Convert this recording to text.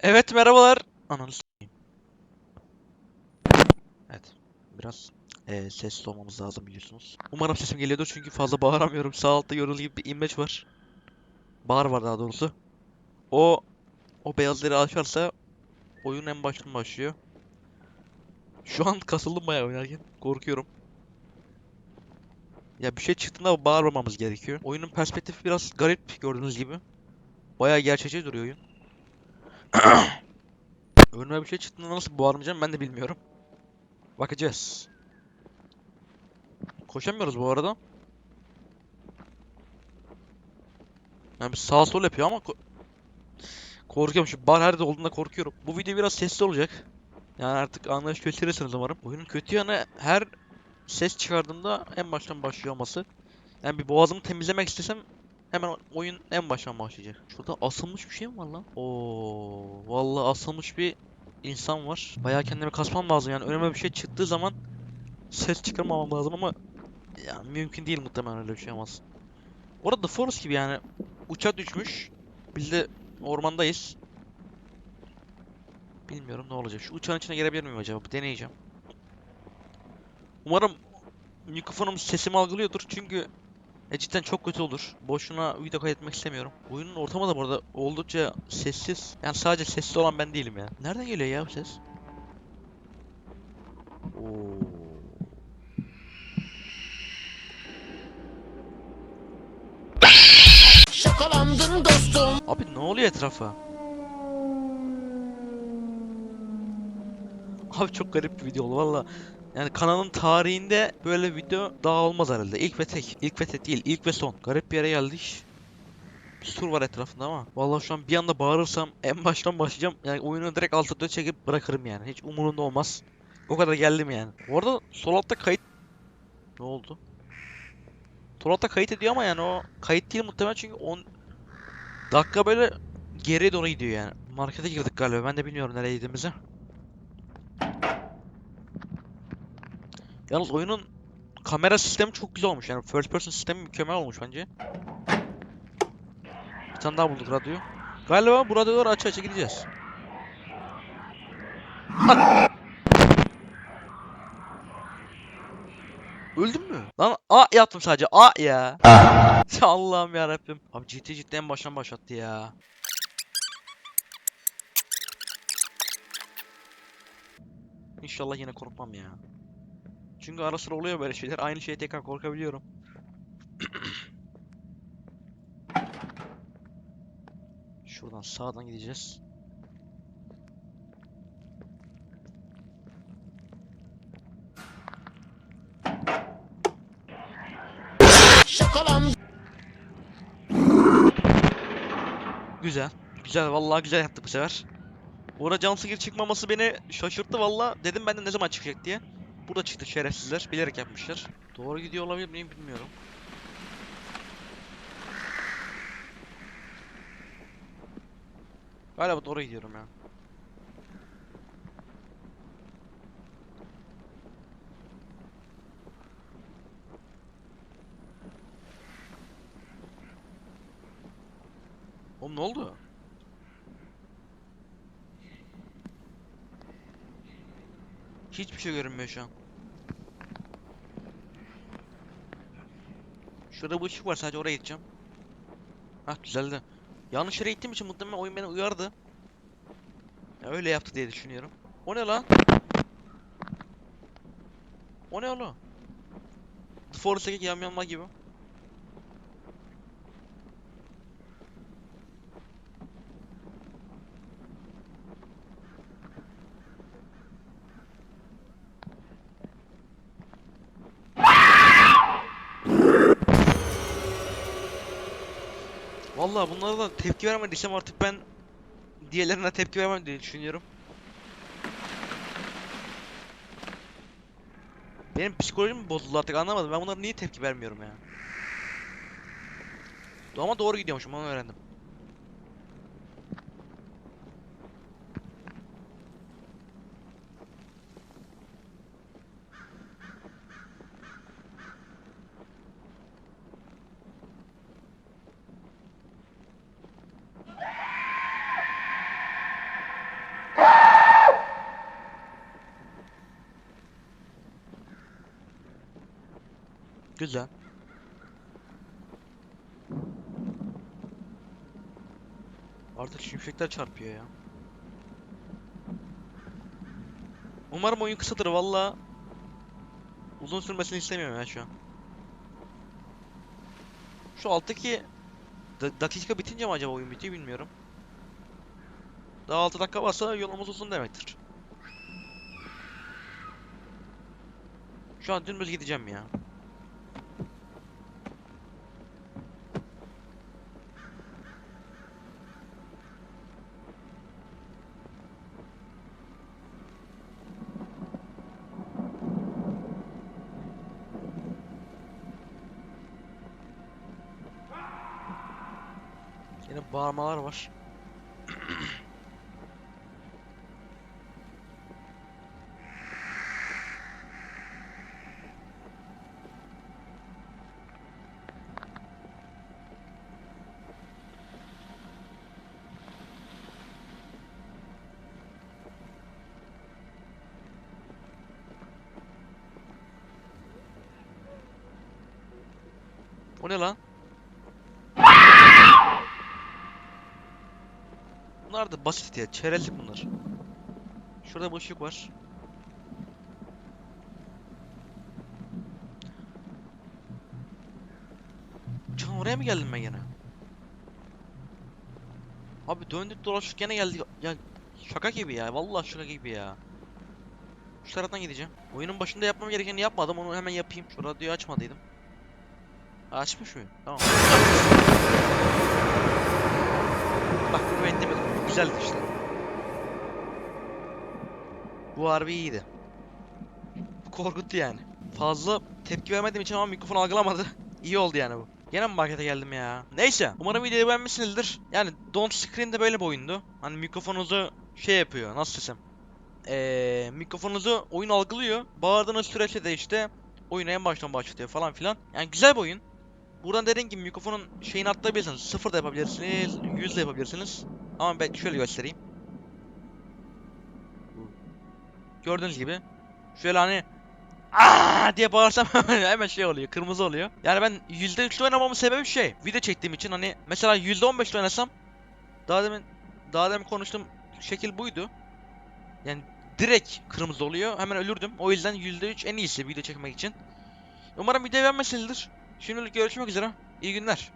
Evet merhabalar. Ananı. Evet. Biraz eee sesli olmamız lazım biliyorsunuz. Umarım sesim geliyordur çünkü fazla bağıramıyorum. Sağ altta gördüğünüz gibi bir imleç var. Bağır var daha doğrusu. O o beyazları açarsa oyun en baştan başlıyor. Şu an kasıldım bayağı oynarken. Korkuyorum. Ya bir şey çıktığında bağırmamamız gerekiyor. Oyunun perspektifi biraz garip gördüğünüz gibi. Bayağı gerçekçi duruyor oyun. Önüme bir şey çıktığında nasıl bağırmayacağım ben de bilmiyorum. Bakacağız. Koşamıyoruz bu arada. Yani bir sağ sol yapıyor ama ko- korkuyorum şu bar her olduğunda korkuyorum. Bu video biraz sesli olacak. Yani artık anlayış gösterirsiniz umarım. Oyunun kötü yanı her ses çıkardığımda en baştan başlıyor olması. Yani bir boğazımı temizlemek istesem hemen oyun en baştan başlayacak. Şurada asılmış bir şey mi var lan? Oo, vallahi asılmış bir insan var. Bayağı kendimi kasmam lazım yani önüme bir şey çıktığı zaman ses çıkarmamam lazım ama ya mümkün değil muhtemelen öyle bir şey olmaz. Orada The Forest gibi yani uçak düşmüş. Biz de ormandayız. Bilmiyorum ne olacak. Şu uçağın içine girebilir miyim acaba? Bir deneyeceğim. Umarım mikrofonum sesimi algılıyordur çünkü e, cidden çok kötü olur. Boşuna video kaydetmek istemiyorum. Oyunun ortamı da bu arada oldukça sessiz. Yani sadece sessiz olan ben değilim ya. Nereden geliyor ya bu ses? Oo. Şakalandın dostum. Abi ne oluyor etrafa? Abi çok garip bir video oldu valla. Yani kanalın tarihinde böyle video daha olmaz herhalde. İlk ve tek. İlk ve tek değil. ilk ve son. Garip bir yere geldik. Bir sur var etrafında ama. Vallahi şu an bir anda bağırırsam en baştan başlayacağım. Yani oyunu direkt alt tıkla çekip bırakırım yani. Hiç umurumda olmaz. O kadar geldim yani. Bu arada sol altta kayıt... Ne oldu? Sol altta kayıt ediyor ama yani o kayıt değil muhtemelen çünkü 10 dakika böyle geriye doğru gidiyor yani. Markete girdik galiba. Ben de bilmiyorum nereye gittiğimizi. Yalnız oyunun kamera sistemi çok güzel olmuş. Yani first person sistemi mükemmel olmuş bence. Bir tane daha bulduk radyo. Galiba bu radyoları aç aça gideceğiz. Lan! Öldün mü? Lan A yaptım sadece. A ya. Allah'ım ya Rabbim. Abi GT cidden en baştan başlattı ya. İnşallah yine korkmam ya. Çünkü ara sıra oluyor böyle şeyler. Aynı şeye tekrar korkabiliyorum. Şuradan sağdan gideceğiz. Şakalandın. Güzel. Güzel vallahi güzel yaptık bu sefer. Uğra Cansigir çıkmaması beni şaşırttı valla. Dedim benden ne zaman çıkacak diye. Burada çıktı şerefsizler. Bilerek yapmışlar. Doğru gidiyor olabilir miyim bilmiyorum. Galiba doğru gidiyorum ya. Oğlum ne oldu? Hiçbir şey görünmüyor şu an. Şurada bu ışık var sadece oraya gideceğim. Hah düzeldi. Yanlış yere gittiğim için muhtemelen oyun beni uyardı. Ya öyle yaptı diye düşünüyorum. O ne lan? O ne oğlum? The Forest'taki yamyamlar gibi. Vallahi bunlara da tepki vermediysem artık ben diğerlerine tepki vermem diye düşünüyorum. Benim psikolojim bozuldu artık anlamadım. Ben bunlara niye tepki vermiyorum ya? Ama doğru gidiyormuşum onu öğrendim. Güzel. Artık şimşekler çarpıyor ya. Umarım oyun kısadır valla. Uzun sürmesini istemiyorum ya şu an. Şu alttaki da- dakika bitince mi acaba oyun bitiyor bilmiyorum. Daha 6 dakika varsa yolumuz uzun demektir. Şu an dümdüz gideceğim ya. Yine bağırmalar var. O ne lan? Bunlar da basit ya. Çerezlik bunlar. Şurada boşluk var. Can oraya mı geldim ben gene? Abi döndük dolaştık gene geldik. Ya şaka gibi ya. Vallahi şaka gibi ya. Şu taraftan gideceğim. Oyunun başında yapmam gerekeni yapmadım. Onu hemen yapayım. Şu radyoyu açmadıydım. Açmış mıyım? Tamam. Güzeldi işte. Bu harbi iyiydi. Korkuttu yani. Fazla tepki vermediğim için ama mikrofon algılamadı. İyi oldu yani bu. Gene mi markete geldim ya? Neyse. Umarım videoyu beğenmişsinizdir. Yani Don't Scream de böyle bir oyundu. Hani mikrofonunuzu şey yapıyor. Nasıl desem. Eee mikrofonunuzu oyun algılıyor. Bağırdığınız süreçte de işte oyunu en baştan başlatıyor falan filan. Yani güzel bir oyun. Buradan dediğim gibi mikrofonun şeyini atlayabilirsiniz. Sıfır da yapabilirsiniz. Yüz de yapabilirsiniz. Ama ben şöyle göstereyim. Gördüğünüz gibi. Şöyle hani Aa diye bağırsam hemen şey oluyor. Kırmızı oluyor. Yani ben %3'lü oynamamın sebebi şey. Video çektiğim için hani mesela %15'lü oynasam daha demin daha demin konuştuğum şekil buydu. Yani direkt kırmızı oluyor. Hemen ölürdüm. O yüzden %3 en iyisi video çekmek için. Umarım video beğenmişsinizdir. Şimdilik görüşmek üzere. İyi günler.